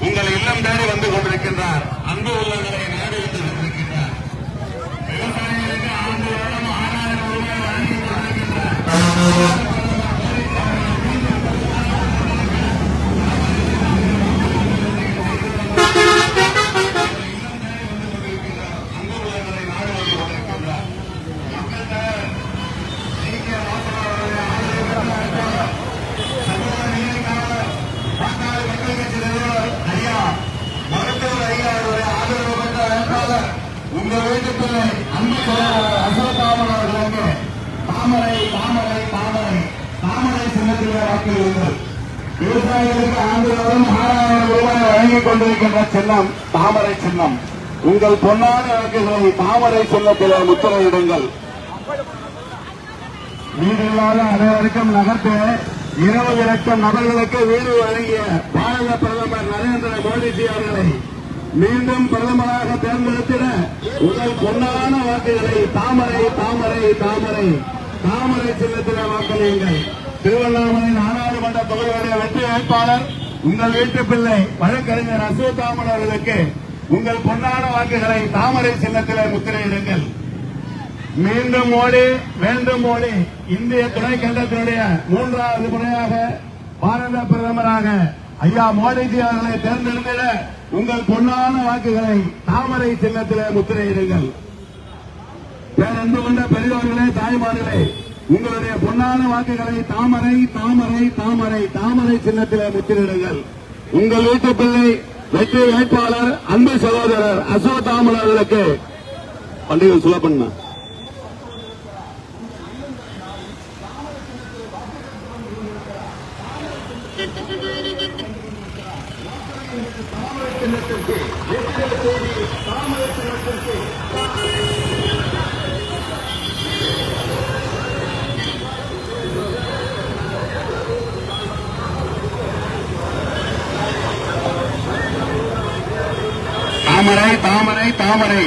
உங்கள் இல்லம் தேடி வந்து கொண்டிருக்கின்றார். அன்பு உள்ளவர்களை நாடு வந்து கொண்டிருக்கின்றார் விவசாயிகளுக்கு ஆண்டு வருடம் ஆறாயிரம் ரூபாய் வழங்கி கொண்டிருக்கின்றார் அன்பு உள்ளவர்களை நாடு வந்து கொண்டிருக்கின்றார் மக்கள் தலைவர் சீக்கிய வாசகர்களுடைய ஆதரவு சமூக நீதிக்காக வாக்காளர் மக்கள் கட்சி நிறுவனர் ஐயா மருத்துவர் ஐயா அவருடைய ஆதரவு பெற்ற வேட்பாளர் உங்க வீட்டு பிள்ளை அன்பு தாமரை தாமரை தாமரை தாமரை சின்னத்திலே வாக்களியுங்கள். விவசாயிகளுக்கு ஆண்டுதோறும் ஆறாயிரம் ரூபாய் வழங்கிக் கொண்டிருக்கின்ற சின்னம் தாமரை சின்னம். உங்கள் பொன்னான வாக்குகளை தாமரை சின்னத்திலே முத்திரையிடுங்கள். வீடு இல்லாத அனைவருக்கும் நகர்த்து இருபது லட்சம் நபர்களுக்கு வீடு வழங்கிய பாரத பிரதமர் நரேந்திர மோடிஜி அவர்களை மீண்டும் பிரதமராக தேர்ந்தெடுத்திட உங்கள் பொன்னான வாக்குகளை தாமரை தாமரை தாமரை தாமரை சின்னத்திலே வாக்களியுங்கள். திருவண்ணாமலை நாடாளுமன்ற தொகுதியுடைய வெற்றி வேட்பாளர் உங்கள் வீட்டு பிள்ளை வழக்கறிஞர் அசோதாமன் அவர்களுக்கு உங்கள் பொன்னான வாக்குகளை தாமரை சின்னத்திலே முத்திரையிடுங்கள். மீண்டும் மோடி வேண்டும் மோடி இந்திய துணைக்கண்டத்தினுடைய மூன்றாவது முறையாக பாரத பிரதமராக ஐயா மோடிஜி அவர்களை தேர்ந்தெடுத்திட உங்கள் பொன்னான வாக்குகளை தாமரை சின்னத்திலே முத்திரையிடுங்கள். பேரன்பு கொண்ட பெரியவர்களே தாய்மார்களே உங்களுடைய பொன்னான வாக்குகளை தாமரை தாமரை தாமரை தாமரை சின்னத்திலே முத்திரையிடுங்கள். உங்கள் வீட்டு பிள்ளை வெற்றி வேட்பாளர் அன்பு சகோதரர் அசோதாமன் அவர்களுக்கு பண்டிகை சொல்ல பண்ண தாமரை தாமரை தாமரை.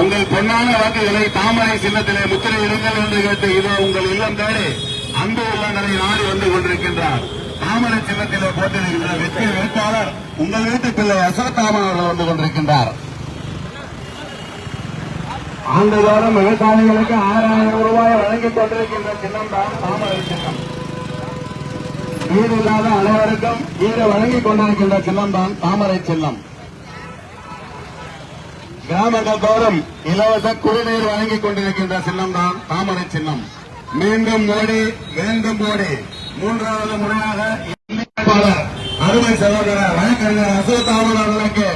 உங்கள் பொன்னான வாக்குகளை தாமரை சின்னத்திலே முத்திரையிடுங்கள் என்று கேட்டு இதோ உங்கள் இல்லம் தேடி அன்பு உள்ளங்களை நாடி வந்து கொண்டிருக்கின்றார். தாமரை சின்னத்திலே போட்டிருக்கின்ற வெற்றி வேட்பாளர் உங்கள் வீட்டு பிள்ளை அசோத்தாமன் அவர்கள் வந்து கொண்டிருக்கின்றார். ஆண்டுதோறும் விவசாயிகளுக்கு ஆறாயிரம் ரூபாய் வழங்கிக் கொண்டிருக்கின்ற சின்னம் தான் தாமரை சின்னம். வீடு இல்லாத அனைவருக்கும் வீடு வழங்கிக் கொண்டிருக்கின்ற சின்னம் தான் தாமரை சின்னம். கிராமங்கள் தோறும் இலவச குடிநீர் வழங்கிக் கொண்டிருக்கின்ற சின்னம் தான் தாமரை சின்னம். மீண்டும் மோடி மீண்டும் மோடி. மூன்றாவது முறையாக அருமை சகோதரர் வழக்கறிஞர் அசோதாமன் அவர்களுக்கு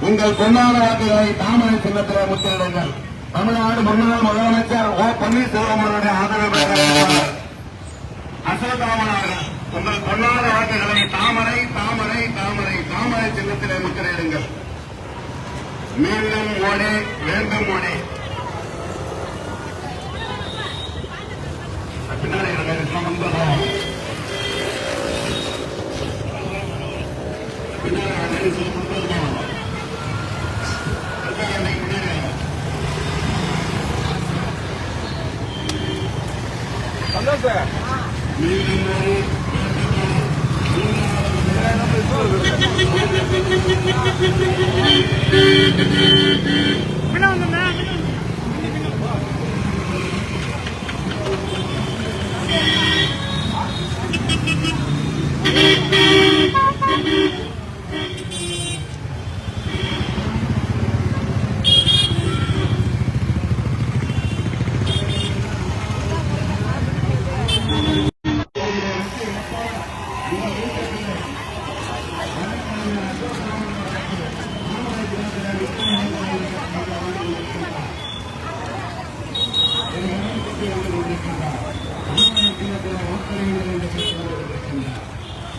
உங்கள் பொன்னான வாக்குகளை தாமரை சின்னத்தில் முத்திரிடுங்கள் தமிழ்நாடு முன்னாள் முதலமைச்சர் ஓ பன்னீர்செல்வம் அவருடைய ஆதரவு பெற்ற வேட்பாளர் அவர்கள் உங்கள் பொன்னான வாக்குகளை தாமரை தாமரை தாமரை தாமரை சின்னத்திலே முத்திரையிடுங்கள். மீண்டும் மோடி வேண்டும் மோடி. மீண்டும் மோடி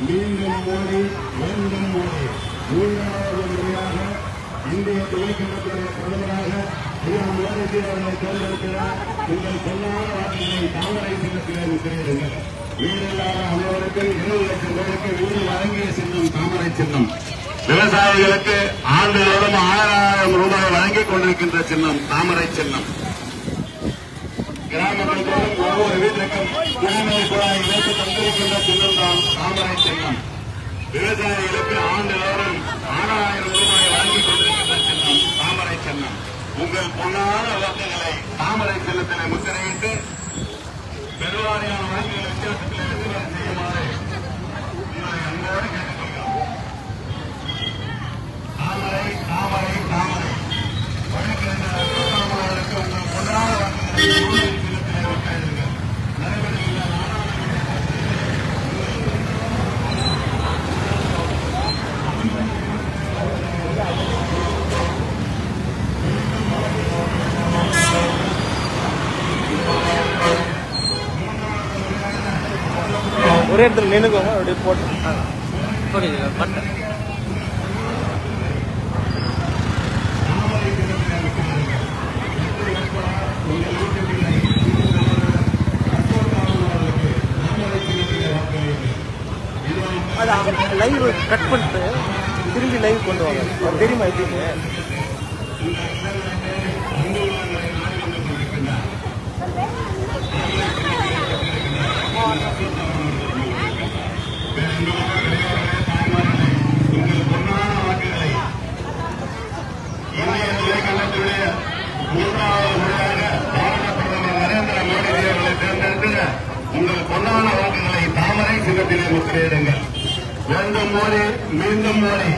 மீண்டும் மோடி மீண்டும் மோடி. மூன்றாவது முறையாக இந்திய துணைக்கண்டத்துடைய பிரதமராக ஐயா மோடிஜி அவர்களை தேர்ந்தெடுக்கிறார். உங்கள் சொல்லாத வார்த்தைகளை தாமரை சின்னத்திலே முத்திரையிடுங்கள் வீடில்லாத அனைவருக்கும் இருபது லட்சம் பேருக்கு வீடு வழங்கிய சின்னம் தாமரை சின்னம். விவசாயிகளுக்கு ஆண்டுதோறும் ஆயிரம் ரூபாய் வழங்கிக் கொண்டிருக்கின்ற சின்னம் தாமரை சின்னம். கிராமங்கள் தோறும் ஒவ்வொரு வீட்டிற்கும் குடிநீர் குழாய் பங்களிக்கின்ற சின்னம் தான் காமராஜ் சின்னம் விவசாயிகளுக்கு ஆண்டுதோறும் ஆறாயிரம் ரூபாய் வழங்கி கொண்டிருக்கின்ற தாமரை சின்னம் உங்கள் பொன்னான வாக்குகளை தாமரை சின்னத்திலே முத்திரையிட்டு பெருவாரியான ஒரே இடத்துல நின்னுக்கோங்க அப்படியே போட்டு. ஓகே பண்ணிட்டேன் அது லைவ் கட் பண்ணிட்டு திரும்பி லைவ் கொண்டு வாங்க. தெரியுமா எப்படின்னு தாமரை முத்திரையிடுங்கள் மீண்டும் மோடி மீண்டும் மோடி.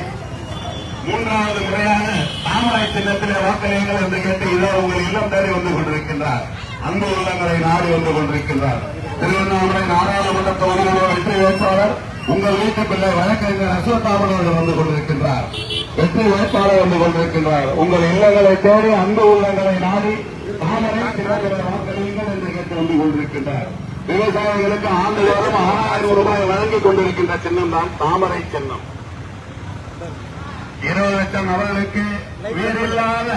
மூன்றாவது முறையான தாமரை சின்னத்திலே வாக்களியுங்கள் என்று கேட்டு இதோ உங்கள் இல்லம் தேடி வந்து கொண்டிருக்கின்றார். அன்பு உள்ளங்களை நாடி வந்து கொண்டிருக்கின்றார். திருவண்ணாமலை நாடாளுமன்ற தொகுதியிலுள்ள வெற்றி வேட்பாளர் உங்கள் வீட்டு பிள்ளை வழக்கறிஞர் அஸ்வத்தாமன் அவர்கள் வந்து கொண்டிருக்கின்றார். வெற்றி வேட்பாளர் வந்து கொண்டிருக்கின்றார். உங்கள் இல்லங்களை தேடி அன்பு உள்ளங்களை நாடி தாமரை சின்னத்திலே வாக்களியுங்கள் என்று கேட்டு வந்து கொண்டிருக்கின்றார். விவசாயிகளுக்கு ஆண்டுதோறும் ஆறாயிரம் ரூபாய் வழங்கிக் கொண்டிருக்கின்ற சின்னம் தான் தாமரை சின்னம். இருபது லட்சம் நபர்களுக்கு வீடு இல்லாத